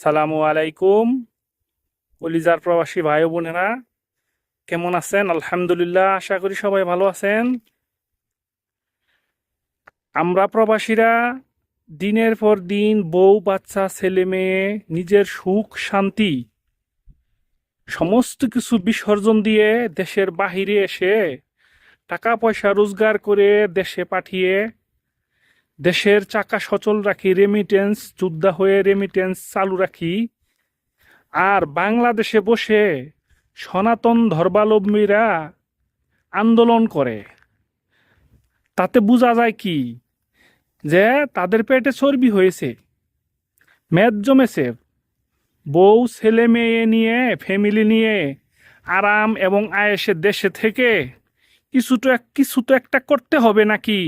সালামু আলাইকুম। কলিজার প্রবাসী ভাই বোনেরা, কেমন আছেন? আলহামদুলিল্লাহ, আশা করি সবাই ভালো আছেন। আমরা প্রবাসীরা দিনের পর দিন বউ, বাচ্চা, ছেলে মেয়ে, নিজের সুখ, শান্তি সমস্ত কিছু বিসর্জন দিয়ে দেশের বাহিরে এসে টাকা পয়সা রোজগার করে দেশে পাঠিয়ে দেশের চাকা সচল রাখি রেমিটেন্স যোদ্ধা হয়ে রেমিটেন্স চালু রাখি। আর বাংলাদেশে বসে সনাতন ধর্মাবলম্বীরা আন্দোলন করে। তাতে বোঝা যায় কি? যে তাদের পেটে চর্বি হয়েছে, মেদ জমেছে, বউ, ছেলে, মেয়ে নিয়ে ফ্যামিলি নিয়ে, আরাম এবং আয়েসে দেশে থেকে কিছু তো কিছু তো একটা করতে হবে নাকি?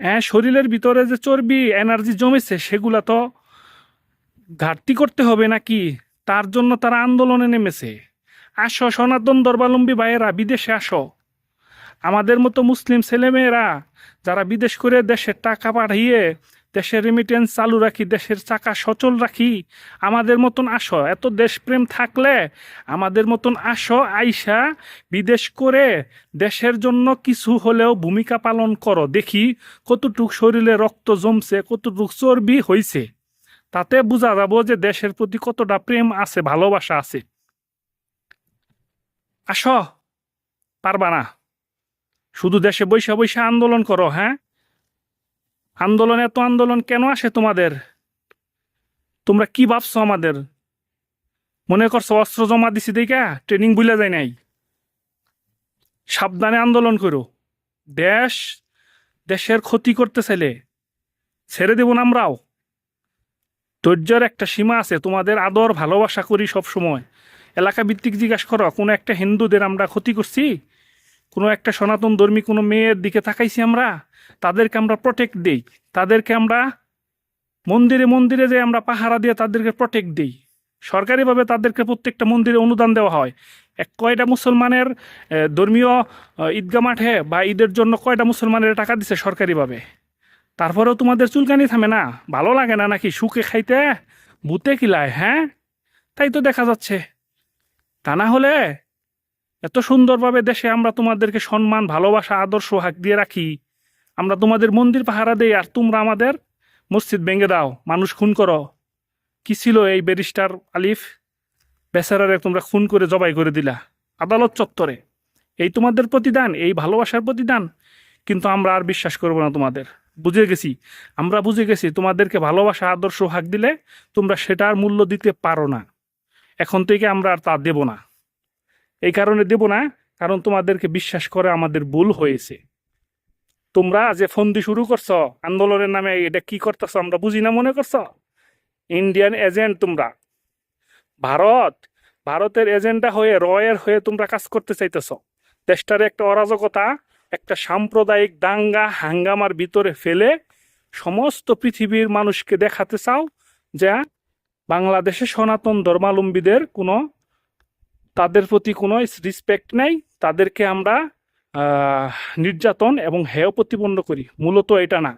হ্যাঁ শরীরের ভিতরে যে চর্বি এনার্জি জমেছে, সেগুলা তো ঘাটতি করতে হবে নাকি? তার জন্য তারা আন্দোলনে নেমেছে। আসো, সনাতন ধর্মাবলম্বী ভাইয়েরা, বিদেশে আসো। আমাদের মতো মুসলিম ছেলেমেয়েরা, যারা বিদেশ করে দেশের টাকা পাঠিয়ে দেশের রেমিটেন্স চালু রাখি, দেশের চাকা সচল রাখি। আমাদের মতন আসো, এত দেশপ্রেম থাকলে আমাদের মতন আসো, আইসা বিদেশ করে দেশের জন্য কিছু হলেও ভূমিকা পালন করো। দেখি কতটুক শরীরে রক্ত জমছে, কতটুক চর্বি হইছে। তাতে বোঝা যাব যে দেশের প্রতি কতটা প্রেম আছে, ভালোবাসা আছে। আস, পারবা না। শুধু দেশে বৈশা বৈশা আন্দোলন করো হ্যাঁ? আন্দোলন, এত আন্দোলন কেন আসে তোমাদের? তোমরা কি ভাবছ আমাদের? মনে করছ অস্ত্র জমা দিছি দেখা, ট্রেনিং বুঝলে যায় নাই? সাবধানে আন্দোলন করো। দেশ, দেশের ক্ষতি করতে চাইলে ছেড়ে দেব না আমরাও। ধৈর্যের একটা সীমা আছে, তোমাদের আদর, ভালোবাসা করি সব সময় এলাকা ভিত্তিক জিজ্ঞাসা করো, কোনো একটা হিন্দুদের আমরা ক্ষতি করছি? কোনো একটা সনাতন ধর্মী কোনো মেয়ের দিকে তাকাইছি আমরা, তাদেরকে আমরা প্রোটেক্ট দিই। তাদেরকে আমরা মন্দিরে মন্দিরে যে আমরা পাহারা দিয়ে তাদেরকে প্রোটেক্ট দিই। সরকারিভাবে তাদেরকে প্রত্যেকটা মন্দিরে অনুদান দেওয়া হয়। এক কয়টা মুসলমানের ধর্মীয় ঈদগা মাঠে বা ঈদের জন্য কয়টা মুসলমানের টাকা দিছে সরকারিভাবে? তারপরেও তোমাদের চুলকানি থামে না? ভালো লাগে না নাকি সুখে খাইতে? ভূতে কিলায় হ্যাঁ? তাই তো দেখা যাচ্ছে। তা না হলে এত সুন্দরভাবে দেশে আমরা তোমাদেরকে সম্মান, ভালোবাসা, আদর্শ হাক দিয়ে রাখি। আমরা তোমাদের মন্দির পাহারা দেই আর তোমরা আমাদের মসজিদ ভেঙে দাও। মানুষ খুন করো। কি ছিল এই ব্যারিস্টার আলিফ? বেচারারে তোমরা খুন করে জবাই করে দিলা। আদালত চত্বরে। এই তোমাদের প্রতিদান, এই ভালোবাসার প্রতিদান। কিন্তু আমরা আর বিশ্বাস করব না তোমাদের। বুঝে গেছি? আমরা বুঝে গেছি তোমাদেরকে ভালোবাসা, আদর্শ হাক দিলে তোমরা সেটার মূল্য দিতে পারো না। এখন থেকে আমরা আর তা দেব না। এই কারণে দেব না, কারণ তোমাদেরকে বিশ্বাস করে আমাদের ভুল হয়েছে। তোমরা যে ফন্দি শুরু করছ, আন্দোলনের নামে এটা কি করতেছো, আমরা বুঝি না, মনে করছ? ইন্ডিয়ান এজেন্ট তোমরা। ভারত, ভারতের এজেন্ডা হয়ে, রয়ের হয়ে তোমরা কাজ করতে চাইতেছ। দেশটার একটা অরাজকতা, একটা সাম্প্রদায়িক দাঙ্গা, হাঙ্গামার ভিতরে ফেলে সমস্ত পৃথিবীর মানুষকে দেখাতে চাও যে বাংলাদেশে সনাতন ধর্মালম্বীদের কোনো তাদের প্রতি কোনো রিসপেক্ট নাই, তাদেরকে আমরা নির্যাতন এবং হেয় প্রতিপন্ন করি। মূলত এটা না।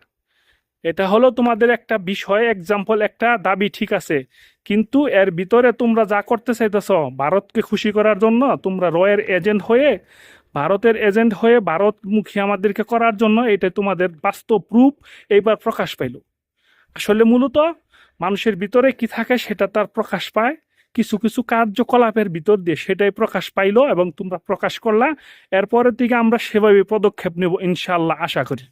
এটা হলো তোমাদের একটা বিষয় এক্সাম্পল একটা দাবি, ঠিক আছে। কিন্তু এর ভিতরে তোমরা যা করতে চাইতেছ, ভারতকে খুশি করার জন্য তোমরা রয়ের এজেন্ট হয়ে, ভারতের এজেন্ট হয়ে ভারতমুখী আমাদেরকে করার জন্য এটা তোমাদের বাস্তব প্রুফ এইবার প্রকাশ পাইল। আসলে মূলত মানুষের ভিতরে কি থাকে সেটা তার প্রকাশ পায়। কিছু কিছু কার্যকলাপের ভিতর দিয়ে সেটাই প্রকাশ পাইলো এবং তোমরা প্রকাশ করলা। এরপরের দিকে আমরা সেভাবে পদক্ষেপ নেব ইনশাল্লাহ আশা করি।